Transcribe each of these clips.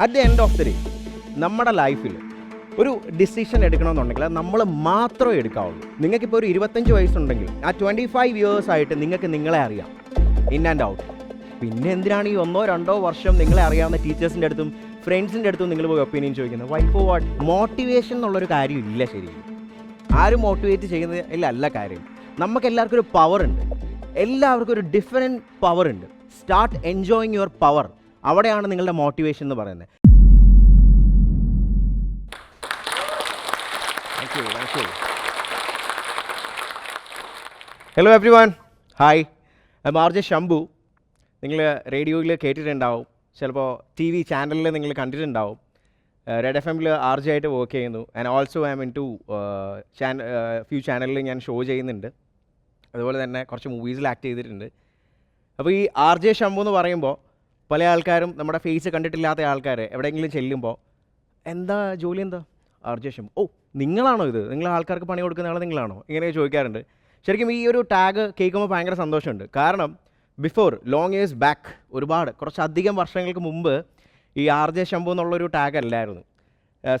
At the end of the day നമ്മുടെ ലൈഫിൽ ഒരു ഡിസിഷൻ എടുക്കണമെന്നുണ്ടെങ്കിൽ അത് നമ്മൾ മാത്രമേ എടുക്കാവുള്ളൂ. നിങ്ങൾക്കിപ്പോൾ ഒരു ഇരുപത്തഞ്ച് വയസ്സുണ്ടെങ്കിൽ ആ ട്വന്റി ഫൈവ് ഇയേഴ്സ് ആയിട്ട് നിങ്ങൾക്ക് നിങ്ങളെ അറിയാം. ഇൻ ആൻഡ് ഔട്ട് പിന്നെ എന്തിനാണ് ഈ ഒന്നോ രണ്ടോ വർഷം നിങ്ങളെ അറിയാവുന്ന ടീച്ചേഴ്സിന്റെ അടുത്തും ഫ്രണ്ട്സിന്റെ അടുത്തും നിങ്ങൾ പോയി ഒപ്പീനിയൻ ചോദിക്കുന്നത്? വൈ ഫോർ വാട്ട് മോട്ടിവേഷൻ എന്നുള്ളൊരു കാര്യം ഇല്ല ശരിക്കും. ആരും മോട്ടിവേറ്റ് ചെയ്യുന്നത് ഇല്ല അല്ല കാര്യം. നമുക്ക് എല്ലാവർക്കും ഒരു പവർ ഉണ്ട്. എല്ലാവർക്കും ഒരു ഡിഫറെന്റ് പവർ ഉണ്ട്. സ്റ്റാർട്ട് എൻജോയിങ് യുവർ പവർ അവിടെയാണ് നിങ്ങളുടെ മോട്ടിവേഷൻ എന്ന് പറയുന്നത്. Hello everyone hi Marja Shambhu നിങ്ങൾ റേഡിയോയിൽ കേട്ടിട്ടുണ്ടാവും. ചിലപ്പോൾ ടി വി ചാനലിൽ നിങ്ങൾ കണ്ടിട്ടുണ്ടാവും. റെഡ് എഫ് എമ്മിൽ ആർ ജെ ആയിട്ട് വർക്ക് ചെയ്യുന്നു. And also I in to Chan few ചാനലിൽ ഞാൻ ഷോ ചെയ്യുന്നുണ്ട്. അതുപോലെ തന്നെ കുറച്ച് മൂവീസിൽ ആക്ട് ചെയ്തിട്ടുണ്ട്. അപ്പോൾ ഈ ആർ ജെ ശംഭു എന്ന് പറയുമ്പോൾ പല ആൾക്കാരും നമ്മുടെ ഫേസ് കണ്ടിട്ടില്ലാത്ത ആൾക്കാർ എവിടെയെങ്കിലും ചെല്ലുമ്പോൾ എന്താ ജോലി എന്താ? അർജേഷം ഓ നിങ്ങളാണോ ഇത്? നിങ്ങൾ ആൾക്കാർക്ക് പണി കൊടുക്കുന്ന ആൾ നിങ്ങളാണോ? ഇങ്ങനെ ചോദിക്കാറുണ്ട്. ശരിക്കും ഈ ഒരു ടാഗ് കേൾക്കുമ്പോൾ ഭയങ്കര സന്തോഷമുണ്ട്. കാരണം ബിഫോർ ലോങ് ഇയേഴ്സ് ബാക്ക് ഒരുപാട് കുറച്ചധികം വർഷങ്ങൾക്ക് മുമ്പ് ഈ ആർ ജെ ശംഭു എന്നുള്ളൊരു ടാഗ് അല്ലായിരുന്നു.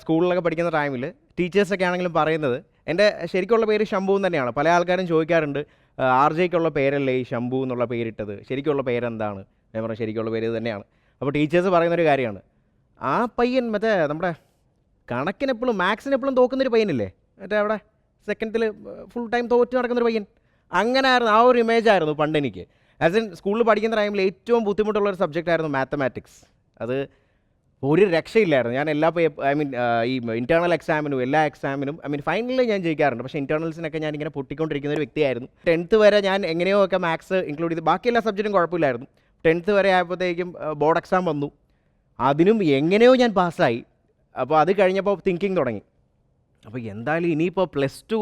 സ്കൂളിലൊക്കെ പഠിക്കുന്ന ടൈമിൽ ടീച്ചേഴ്സൊക്കെ ആണെങ്കിലും പറയുന്നത് എന്റെ ശരിക്കുള്ള പേര് ശംഭു തന്നെയാണ്. പല ആൾക്കാരും ചോദിക്കാറുണ്ട് ആർ ജെക്കുള്ള പേരല്ലേ ഈ ശംഭു എന്നുള്ള പേരിട്ടത്? ശരിക്കുള്ള പേരെന്താണ്? ഞാൻ പറഞ്ഞു ശരിക്കുള്ള പേര് തന്നെയാണ് അപ്പോൾ ടീച്ചേഴ്സ് പറയുന്നൊരു കാര്യമാണ്. ആ പയ്യൻ മറ്റേ നമ്മുടെ കണക്കിനെപ്പോഴും മാത്സിനെപ്പോഴും തോക്കുന്നൊരു പയ്യനില്ലേ? മറ്റേ അവിടെ സെക്കൻഡിൽ ഫുൾ ടൈം തോറ്റ് നടക്കുന്നൊരു പയ്യൻ. അങ്ങനെ ആയിരുന്നു ആ ഒരു ഇമേജ് ആയിരുന്നു പണ്ട് എനിക്ക് ആസ് ഇൻ സ്കൂളിൽ പഠിക്കുന്ന ടൈമിൽ ഏറ്റവും ബുദ്ധിമുട്ടുള്ള ഒരു സബ്ജക്റ്റ് ആയിരുന്നു മാത്തമാറ്റിക്സ് അത് ഒരു രക്ഷയില്ലായിരുന്നു. ഞാൻ എല്ലാ ഐ മീൻ ഈ ഇന്റേർണൽ എക്സാമിനും എല്ലാ എക്സാമിനും ഐ മീൻ ഫൈനലിൽ ഞാൻ ജയിക്കാറുണ്ട്. പക്ഷേ ഇന്റേർണൽസിനൊക്കെ ഞാൻ ഇങ്ങനെ പൊട്ടിക്കൊണ്ടിരിക്കുന്ന ഒരു വ്യക്തിയായിരുന്നു. ടെൻത്ത് വരെ ഞാൻ എങ്ങനെയോ ഒക്കെ മാത്സ് ഇൻക്ലൂഡ് ചെയ്ത് ബാക്കി എല്ലാ സബ്ജക്റ്റും കുഴപ്പമില്ലായിരുന്നു. ടെൻത്ത് വരെ ആയപ്പോഴത്തേക്കും ബോർഡ് എക്സാം വന്നു. അതിനും എങ്ങനെയോ ഞാൻ പാസ്സായി. അപ്പോൾ അത് കഴിഞ്ഞപ്പോൾ തിങ്കിങ് തുടങ്ങി. അപ്പോൾ എന്തായാലും ഇനിയിപ്പോൾ പ്ലസ് ടു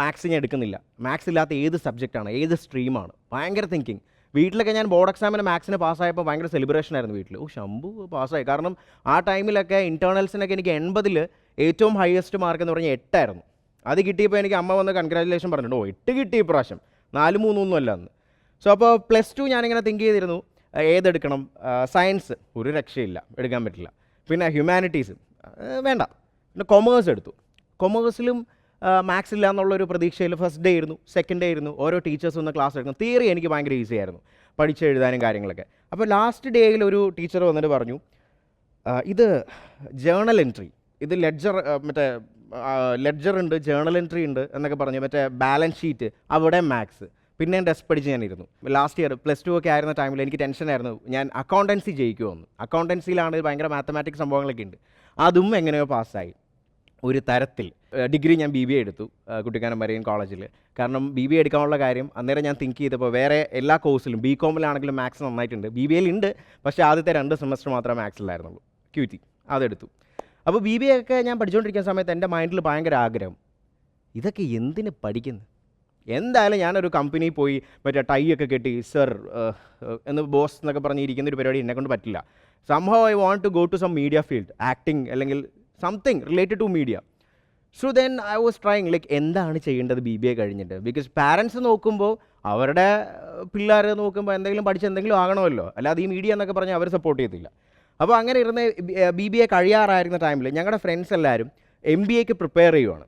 മാത്സ് ഞാൻ എടുക്കുന്നില്ല. മാത്സ് ഇല്ലാത്ത ഏത് സബ്ജക്റ്റാണ് ഏത് സ്ട്രീമാണ് ഭയങ്കര തിങ്കിങ് വീട്ടിലൊക്കെ ഞാൻ ബോർഡ് എക്സാമിന് മാത്സിന് പാസ്സായപ്പോൾ ഭയങ്കര സെലിബ്രേഷൻ ആയിരുന്നു വീട്ടിൽ ഓ ശംഭു പാസ്സായി കാരണം ആ ടൈമിലൊക്കെ ഇന്റേർണൽസിനൊക്കെ എനിക്ക് എൺപതിൽ ഏറ്റവും ഹയസ്റ്റ് മാർക്ക് എന്ന് പറഞ്ഞാൽ എട്ടായിരുന്നു. അത് കിട്ടിയപ്പോൾ എനിക്ക് അമ്മ വന്ന് കൺഗ്രാജുലേഷൻ പറഞ്ഞിട്ടുണ്ട്. ഓ എട്ട് കിട്ടി ഇപ്രാവശ്യം. നാല് മൂന്നൊന്നും അല്ല അന്ന്. സോ അപ്പോൾ പ്ലസ് ടു ഞാനിങ്ങനെ തിങ്ക് ചെയ്തിരുന്നു. ഏതെടുക്കണം? സയൻസ് ഒരു രക്ഷയില്ല. എടുക്കാൻ പറ്റില്ല. പിന്നെ ഹ്യൂമാനിറ്റീസ് വേണ്ട. പിന്നെ കൊമേഴ്സ് എടുത്തു. കൊമേഴ്സിലും മാത്സ് ഇല്ല എന്നുള്ളൊരു പ്രതീക്ഷയിൽ ഫസ്റ്റ് ഡേ ആയിരുന്നു സെക്കൻഡ് ഡേ ആയിരുന്നു ഓരോ ടീച്ചേഴ്സ് ഒന്ന് ക്ലാസ് എടുക്കും തിയറി എനിക്ക് ഭയങ്കര ഈസി ആയിരുന്നു പഠിച്ചെഴുതാനും കാര്യങ്ങളൊക്കെ. അപ്പോൾ ലാസ്റ്റ് ഡേയിൽ ഒരു ടീച്ചർ വന്നിട്ട് പറഞ്ഞു ഇത് ജേണൽ എൻട്രി ഇത് ലെഡ്ജർ മറ്റേ ലെഡ്ജർ ഉണ്ട് ജേണൽ എൻട്രി ഉണ്ട് എന്നൊക്കെ പറഞ്ഞു മറ്റേ ബാലൻസ് ഷീറ്റ് അവിടെ മാത്സ് പിന്നെ ടെസ്റ്റ് പഠിച്ച് ഞാനിരുന്നു. ലാസ്റ്റ് ഇയർ പ്ലസ് ടു ഒക്കെ ആയിരുന്ന ടൈമിൽ എനിക്ക് ടെൻഷനായിരുന്നു ഞാൻ അക്കൗണ്ടൻസി ജയിക്കുമെന്ന് അക്കൗണ്ടൻസിയിലാണ് ഭയങ്കര മാത്തമാറ്റിക്സ് സംഭവങ്ങളൊക്കെ ഉണ്ട്. അതും എങ്ങനെയോ പാസ്സായി ഒരു തരത്തിൽ. ഡിഗ്രി ഞാൻ ബി ബി എ എടുത്തു കുട്ടിക്കാനം മരിയൻ കോളേജിൽ കാരണം ബി ബി എ എടുക്കാനുള്ള കാര്യം അന്നേരം ഞാൻ തിങ്ക് ചെയ്തപ്പോൾ വേറെ എല്ലാ കോഴ്സിലും ബി കോമിലാണെങ്കിലും മാത്സ് നന്നായിട്ടുണ്ട്. ബി ബി ഉണ്ട് പക്ഷേ ആദ്യത്തെ രണ്ട് സെമസ്റ്റർ മാത്രമേ മാത്സിലായിരുന്നുള്ളൂ ക്യൂ ടി അതെടുത്തു. അപ്പോൾ ബി ബി എ ഒക്കെ ഞാൻ പഠിച്ചുകൊണ്ടിരിക്കുന്ന സമയത്ത് എന്റെ മൈൻഡിൽ ഭയങ്കര ആഗ്രഹം. ഇതൊക്കെ എന്തിന് പഠിക്കുന്നു? എന്തായാലും ഞാനൊരു കമ്പനിയിൽ പോയി മറ്റേ ടൈ ഒക്കെ കെട്ടി സർ എന്ന് ബോസ് എന്നൊക്കെ പറഞ്ഞിരിക്കുന്ന ഒരു പരിപാടി എന്നെക്കൊണ്ട് പറ്റില്ല. സംഭവം I want to go to some media field acting അല്ലെങ്കിൽ something related to media so then I was trying like എന്താണ് ചെയ്യേണ്ടത് ബി ബി എ കഴിഞ്ഞിട്ട്? ബിക്കോസ് പാരൻസ് നോക്കുമ്പോൾ അവരുടെ പിള്ളേർ നോക്കുമ്പോൾ എന്തെങ്കിലും പഠിച്ച് എന്തെങ്കിലും ആകണമല്ലോ. അല്ലാതെ ഈ മീഡിയ എന്നൊക്കെ പറഞ്ഞാൽ അവർ സപ്പോർട്ട് ചെയ്തില്ല അപ്പോൾ അങ്ങനെ ഇരുന്ന് ബി ബി എ കഴിയാറായിരുന്ന ടൈമിൽ ഞങ്ങളുടെ ഫ്രണ്ട്സ് എല്ലാവരും എം ബി എക്ക് പ്രിപ്പയർ ചെയ്യുവാണ്.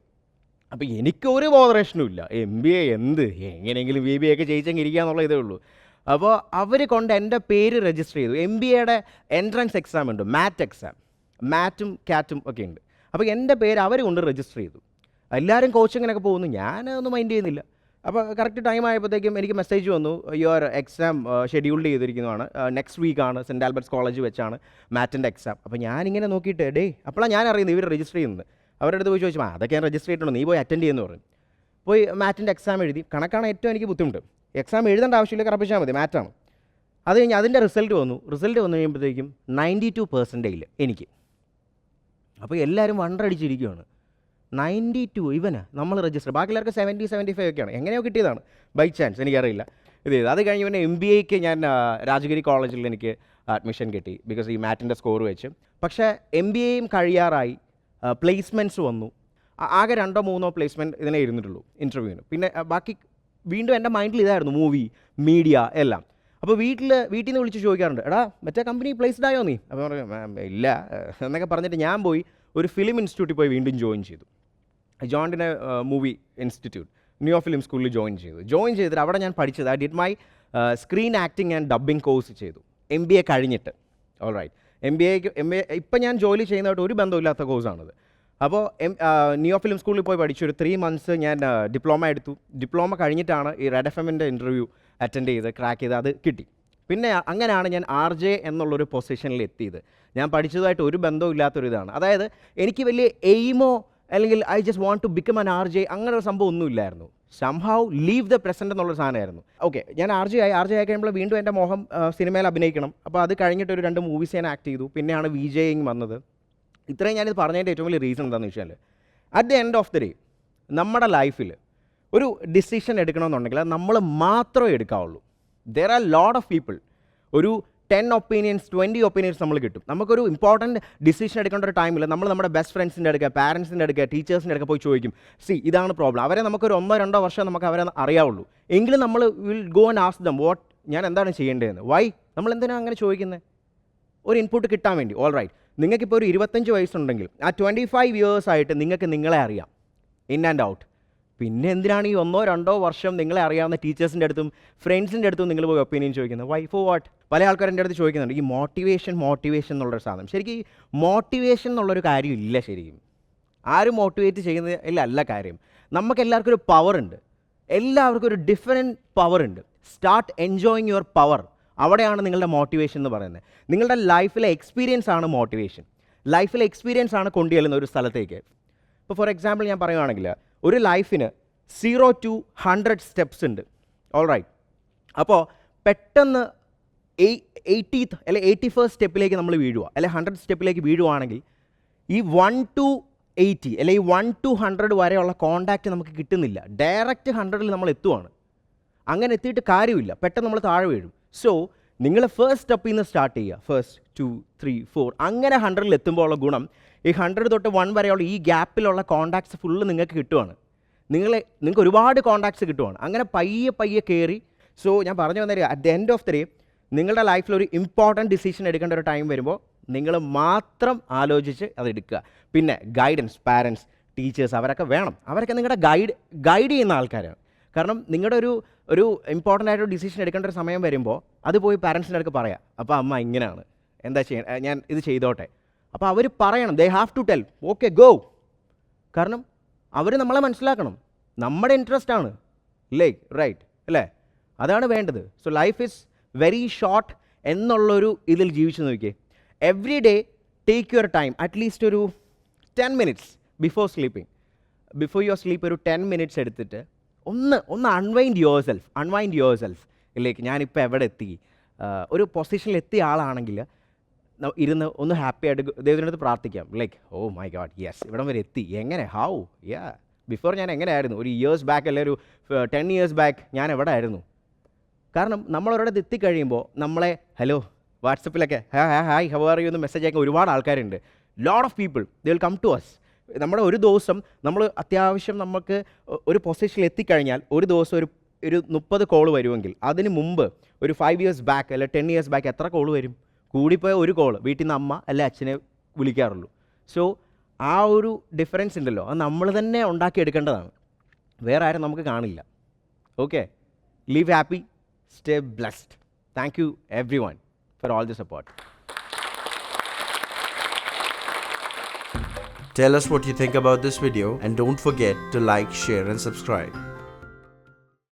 അപ്പോൾ എനിക്കൊരു ബോധറേഷനും ഇല്ല. എം ബി എ എന്ത്? എങ്ങനെയെങ്കിലും ബി ബി എ ഒക്കെ ജയിച്ചെങ്കിൽ ഇരിക്കുക എന്നുള്ള ഇതേ ഉള്ളൂ. അപ്പോൾ അവർ കൊണ്ട് എന്റെ പേര് രജിസ്റ്റർ ചെയ്തു. എം ബി എയുടെ എൻട്രൻസ് എക്സാം ഉണ്ട്. മാറ്റ് എക്സാം മാറ്റും കാറ്റും ഒക്കെ ഉണ്ട്. അപ്പോൾ എന്റെ പേര് അവർ കൊണ്ട് രജിസ്റ്റർ ചെയ്തു. എല്ലാവരും കോച്ചിങ്ങിനൊക്കെ പോകുന്നു. ഞാൻ ഒന്നും മൈൻഡ് ചെയ്യുന്നില്ല. അപ്പോൾ കറക്റ്റ് ടൈം ആയപ്പോഴത്തേക്കും എനിക്ക് മെസ്സേജ് വന്നു. യുവർ എക്സാം ഷെഡ്യൂൾഡ് ചെയ്തിരിക്കുന്നതാണ്. നെക്സ്റ്റ് വീക്കാണ് സെന്റ് ആൽബർട്ട്സ് കോളേജ് വെച്ചാണ് മാറ്റിന്റെ എക്സാം അപ്പോൾ ഞാനിങ്ങനെ നോക്കിയിട്ട് ഡേ അപ്പോഴാണ് ഞാൻ അറിയുന്നത് ഇവർ രജിസ്റ്റർ ചെയ്യുന്നത്. അവരുടെ അടുത്ത് പോയി ചോദിച്ചു അതൊക്കെ ഞാൻ രജിസ്റ്റർ ചെയ്തിട്ടുണ്ട്. നീ പോയി അറ്റൻഡ് ചെയ്യുന്നു പറഞ്ഞു. പോയി മാറ്റിന്റെ എക്സാം എഴുതി. കണക്കാണ് ഏറ്റവും എനിക്ക് ബുദ്ധിമുട്ട്. എക്സാം എഴുതേണ്ട ആവശ്യമില്ല കറപ്പിച്ചാൽ മതി മാറ്റാണ്. അത് കഴിഞ്ഞ് അതിന്റെ റിസൾട്ട് വന്നു. റിസൾട്ട് വന്നു കഴിയുമ്പോഴത്തേക്കും നയന്റി ടു പെർസെന്റേജിൽ എനിക്ക്. അപ്പോൾ എല്ലാവരും വണ്ടടിച്ചിരിക്കുകയാണ് നയന്റി ടു ഇവനാ നമ്മൾ രജിസ്റ്റർ ബാക്കി എല്ലാവർക്കും സെവന്റി സെവന്റി ഫൈവ് ഒക്കെയാണ്. എങ്ങനെയോ കിട്ടിയതാണ് ബൈ ചാൻസ് എനിക്കറിയില്ല. ഇത് ചെയ്തു. അത് കഴിഞ്ഞ് പിന്നെ എം ബി എക്ക് ഞാൻ രാജഗിരി കോളേജിൽ എനിക്ക് അഡ്മിഷൻ കിട്ടി ബിക്കോസ് ഈ മാറ്റിന്റെ സ്കോർ വെച്ച്. പക്ഷേ എം ബി എയും കഴിയാറായി പ്ലേസ്മെന്റ്സ് വന്നു. ആകെ രണ്ടോ മൂന്നോ പ്ലേസ്മെന്റ് ഇതിനെ ഇരുന്നിട്ടുള്ളൂ ഇന്റർവ്യൂവിന് പിന്നെ ബാക്കി വീണ്ടും എന്റെ മൈൻഡിൽ ഇതായിരുന്നു മൂവി മീഡിയ എല്ലാം. അപ്പോൾ വീട്ടിൽ വീട്ടിൽ നിന്ന് വിളിച്ച് ചോദിക്കാറുണ്ട് എടാ മറ്റേ കമ്പനി പ്ലേസ്ഡ് ആയോ നീ? അപ്പോൾ പറഞ്ഞു "മാം, ഇല്ല. എന്നൊക്കെ പറഞ്ഞിട്ട് ഞാൻ പോയി ഒരു ഫിലിം ഇൻസ്റ്റിറ്റ്യൂട്ടിൽ പോയി വീണ്ടും ജോയിൻ ചെയ്തു. ജോയിന്റിന്റെ മൂവി ഇൻസ്റ്റിറ്റ്യൂട്ട് ന്യൂ ഫിലിം സ്കൂളിൽ ജോയിൻ ചെയ്തു. ജോയിൻ ചെയ്തിട്ട് അവിടെ ഞാൻ പഠിച്ചത്. I did my screen acting and dubbing course ചെയ്തു. എം ബി എ കഴിഞ്ഞിട്ട്. ഓൾ റൈറ്റ് എം ബി എക്ക് എം എ ഇപ്പം ഞാൻ ജോലി ചെയ്യുന്നതായിട്ട് ഒരു ബന്ധമില്ലാത്ത കോഴ്സാണിത് അപ്പോൾ എം ന്യൂ ഫിലിം സ്കൂളിൽ പോയി പഠിച്ചു ഒരു ത്രീ മന്ത്സ് ഞാൻ ഡിപ്ലോമ എടുത്തു. ഡിപ്ലോമ കഴിഞ്ഞിട്ടാണ് ഈ റെഡ് എഫ് എമ്മിന്റെ ഇന്റർവ്യൂ അറ്റൻഡ് ചെയ്ത് ക്രാക്ക് ചെയ്ത് അത് കിട്ടി. പിന്നെ അങ്ങനെയാണ് ഞാൻ ആർ ജെ എന്നുള്ളൊരു പൊസിഷനിൽ എത്തിയത്. ഞാൻ പഠിച്ചതുമായിട്ട് ഒരു ബന്ധവും ഇല്ലാത്തൊരു ഇതാണ്. അതായത് എനിക്ക് വലിയ എയിമോ അല്ലെങ്കിൽ I just want to become an R J അങ്ങനെ ഒരു സംഭവം ഒന്നുമില്ലായിരുന്നു സംഹൗ ലീവ് ദ പ്രസന്റ് എന്നുള്ളൊരു സാധനമായിരുന്നു. ഓക്കെ ഞാൻ ആർ ജെ ആയി ആർ ജെ ആയി കഴിയുമ്പോൾ വീണ്ടും എന്റെ മോഹം സിനിമയിൽ അഭിനയിക്കണം. അപ്പോൾ അത് കഴിഞ്ഞിട്ട് ഒരു രണ്ട് മൂവീസ് ഞാൻ ആക്ട് ചെയ്തു. പിന്നെയാണ് വി വന്നത്. ഇത്രയും ഞാനിത് പറഞ്ഞതിന്റെ ഏറ്റവും വലിയ റീസൺ എന്താണെന്ന് വെച്ചാൽ at the end of the day നമ്മുടെ ലൈഫിൽ ഒരു ഡിസിഷൻ എടുക്കണമെന്നുണ്ടെങ്കിൽ നമ്മൾ മാത്രമേ എടുക്കാവുള്ളൂ. There are lot of people ഒരു ടെൻ ഒപ്പീനിയൻസ് ട്വന്റി ഒപ്പീനിയൻസ് നമ്മൾ കിട്ടും. നമുക്കൊരു ഇമ്പോർട്ടന്റ് ഡിസിഷൻ എടുക്കേണ്ട ഒരു ടൈമിൽ നമ്മൾ നമ്മുടെ ബെസ്റ്റ് ഫ്രണ്ട്സിന്റെ അടുക്കുക പാരൻസിന്റെ അടുക്കുക ടീച്ചേഴ്സിന്റെ അടുക്കുക പോയി ചോദിക്കും. സി ഇതാണ് പ്രോബ്ലം അവരെ നമുക്കൊരു ഒന്നോ രണ്ടോ വർഷം നമുക്ക് അവരെ അറിയാവുള്ളൂ. എങ്കിലും നമ്മൾ will go and ask them what ഞാൻ എന്താണ് ചെയ്യേണ്ടതെന്ന്? വൈ നമ്മൾ എന്തിനാണ് അങ്ങനെ ചോദിക്കുന്നത് ഒരു ഇൻപുട്ട് കിട്ടാൻ വേണ്ടി. ഓൾ റൈറ്റ് നിങ്ങൾക്കിപ്പോൾ ഒരു ഇരുപത്തഞ്ച് വയസ്സുണ്ടെങ്കിൽ ആ ട്വന്റി ഫൈവ് ഇയേഴ്സ് ആയിട്ട് നിങ്ങൾക്ക് നിങ്ങളെ അറിയാം. ഇൻ ആൻഡ് ഔട്ട് പിന്നെ എന്തിനാണ് ഈ ഒന്നോ രണ്ടോ വർഷം നിങ്ങളെ അറിയാവുന്ന ടീച്ചേഴ്സിന്റെ അടുത്തും ഫ്രണ്ട്സിന്റെ അടുത്തും നിങ്ങൾ പോയി ഒപ്പീനിയൻ ചോദിക്കുന്നത്? വൈ ഫോർ വാട്ട് പല ആൾക്കാർ എന്റെ അടുത്ത് ചോദിക്കുന്നുണ്ട്. ഈ മോട്ടിവേഷൻ മോട്ടിവേഷൻ എന്നുള്ളൊരു സാധനം. ശരിക്കും ഈ മോട്ടിവേഷൻ എന്നുള്ളൊരു കാര്യം ഇല്ല ശരിക്കും. ആരും മോട്ടിവേറ്റ് ചെയ്യുന്നത് ഇല്ല അല്ല കാര്യം. നമുക്ക് എല്ലാവർക്കും ഒരു പവർ ഉണ്ട്. എല്ലാവർക്കും ഒരു ഡിഫറെന്റ് പവർ ഉണ്ട്. സ്റ്റാർട്ട് എൻജോയിങ് യുവർ പവർ അവിടെയാണ് നിങ്ങളുടെ മോട്ടിവേഷൻ എന്ന് പറയുന്നത്. നിങ്ങളുടെ ലൈഫിലെ എക്സ്പീരിയൻസ് ആണ് മോട്ടിവേഷൻ ലൈഫിലെ എക്സ്പീരിയൻസ് ആണ് കൊണ്ടുചെല്ലുന്ന ഒരു സ്ഥലത്തേക്ക്. ഇപ്പോൾ ഫോർ എക്സാമ്പിൾ ഞാൻ പറയുവാണെങ്കിൽ ഒരു ലൈഫിന് സീറോ ടു ഹൺഡ്രഡ് സ്റ്റെപ്സ് ഉണ്ട്. ഓൾ റൈറ്റ് അപ്പോൾ പെട്ടെന്ന് എയ്റ്റീത്ത് അല്ലെ എയ്റ്റി ഫസ്റ്റ് സ്റ്റെപ്പിലേക്ക് നമ്മൾ വീഴുക. അല്ലെ ഹൺഡ്രഡ് സ്റ്റെപ്പിലേക്ക് വീഴുവാണെങ്കിൽ ഈ വൺ ടു എയ്റ്റി അല്ലെ ഈ വൺ ടു ഹൺഡ്രഡ് വരെയുള്ള കോണ്ടാക്റ്റ് നമുക്ക് കിട്ടുന്നില്ല. ഡയറക്റ്റ് ഹൺഡ്രഡിൽ നമ്മൾ എത്തുവാണ്. അങ്ങനെ എത്തിയിട്ട് കാര്യമില്ല. പെട്ടെന്ന് നമ്മൾ താഴെ വീഴും. സോ നിങ്ങൾ ഫസ്റ്റ് സ്റ്റെപ്പിൽ നിന്ന് സ്റ്റാർട്ട് ചെയ്യുക. ഫസ്റ്റ് ടു ത്രീ ഫോർ അങ്ങനെ ഹൺഡ്രഡിൽ എത്തുമ്പോൾ ഉള്ള ഗുണം ഈ ഹൺഡ്രഡ് തൊട്ട് വൺ വരെയുള്ള ഈ ഗ്യാപ്പിലുള്ള കോണ്ടാക്ട്സ് ഫുള്ള് നിങ്ങൾക്ക് കിട്ടുവാണ്. നിങ്ങൾ നിങ്ങൾക്ക് ഒരുപാട് കോണ്ടാക്ട്സ് കിട്ടുവാണ്. അങ്ങനെ പയ്യെ പയ്യെ കയറി സോ ഞാൻ പറഞ്ഞു വന്നേരം at the end of the day നിങ്ങളുടെ ലൈഫിൽ ഒരു ഇമ്പോർട്ടന്റ് ഡിസിഷൻ എടുക്കേണ്ട ഒരു ടൈം വരുമ്പോൾ നിങ്ങൾ മാത്രം ആലോചിച്ച് അത് എടുക്കുക. പിന്നെ ഗൈഡൻസ് പാരൻസ് ടീച്ചേഴ്സ് അവരൊക്കെ വേണം. അവരൊക്കെ നിങ്ങളുടെ ഗൈഡ് ഗൈഡ് ചെയ്യുന്ന ആൾക്കാരാണ്. കാരണം നിങ്ങളുടെ ഒരു ഒരു ഇമ്പോർട്ടന്റ് ആയിട്ടൊരു ഡിസിഷൻ എടുക്കേണ്ട ഒരു സമയം വരുമ്പോൾ അത് പോയി പാരൻസിന്റെ അടുക്ക് പറയാം അപ്പോൾ അമ്മ ഇങ്ങനെയാണ് എന്താ ചെയ്യാൻ ഞാൻ ഇത് ചെയ്തോട്ടെ. അപ്പോൾ അവർ പറയണം. They have to tell okay go കാരണം അവർ നമ്മളെ മനസ്സിലാക്കണം. നമ്മുടെ ഇൻട്രസ്റ്റ് ആണ്. ഇല്ലേ റൈറ്റ് അല്ലേ? അതാണ് വേണ്ടത്. So life is very short എന്നുള്ളൊരു ഇതിൽ ജീവിച്ചു നോക്കിയേ. Every day take your time at least ഒരു ten minutes before sleeping before your sleep ഒരു ടെൻ മിനിറ്റ്സ് എടുത്തിട്ട് ഒന്ന് ഒന്ന് unwind yourself unwind yourself ഇല്ലേക്ക് ഞാനിപ്പോൾ എവിടെ എത്തി? ഒരു പൊസിഷനിൽ എത്തിയ ആളാണെങ്കിൽ ഇരുന്ന് ഒന്ന് ഹാപ്പി ആയിട്ട് ദൈവത്തിന്റെ അടുത്ത് പ്രാർത്ഥിക്കാം. Like oh my God yes ഇവിടം വരെ എത്തി. എങ്ങനെ? ഹൗ യാ ബിഫോർ ഞാൻ എങ്ങനെയായിരുന്നു? ഒരു ഇയേഴ്സ് ബാക്ക് അല്ലെ ഒരു ടെൻ ഇയേഴ്സ് ബാക്ക് ഞാൻ എവിടെ ആയിരുന്നു കാരണം നമ്മൾ ഒരിടത്ത് എത്തിക്കഴിയുമ്പോൾ നമ്മളെ hello വാട്സപ്പിലൊക്കെ ha hi how are you എന്ന് മെസ്സേജ് അയക്കാൻ ഒരുപാട് ആൾക്കാരുണ്ട്. Lot of people they will come to us നമ്മുടെ ഒരു ദിവസം നമ്മൾ അത്യാവശ്യം നമുക്ക് ഒരു പൊസിഷനിൽ എത്തിക്കഴിഞ്ഞാൽ ഒരു ദിവസം ഒരു ഒരു മുപ്പത് കോൾ വരുമെങ്കിൽ അതിന് മുമ്പ് ഒരു ഫൈവ് ഇയേഴ്സ് ബാക്ക് അല്ലെ ടെൻ ഇയേഴ്സ് ബാക്ക് എത്ര കോൾ വരും? കൂടിപ്പോയ ഒരു കോൾ വീട്ടിൽ നിന്ന് അമ്മ അല്ലെ അച്ഛനെ വിളിക്കാറുള്ളൂ. സോ ആ ഒരു ഡിഫറൻസ് ഉണ്ടല്ലോ. അത് നമ്മൾ തന്നെ ഉണ്ടാക്കിയെടുക്കേണ്ടതാണ്. വേറെ ആരും നമുക്ക് കാണില്ല. Okay live happy stay blessed thank you everyone for all the support Tell us what you think about this video and don't forget to like, share and subscribe.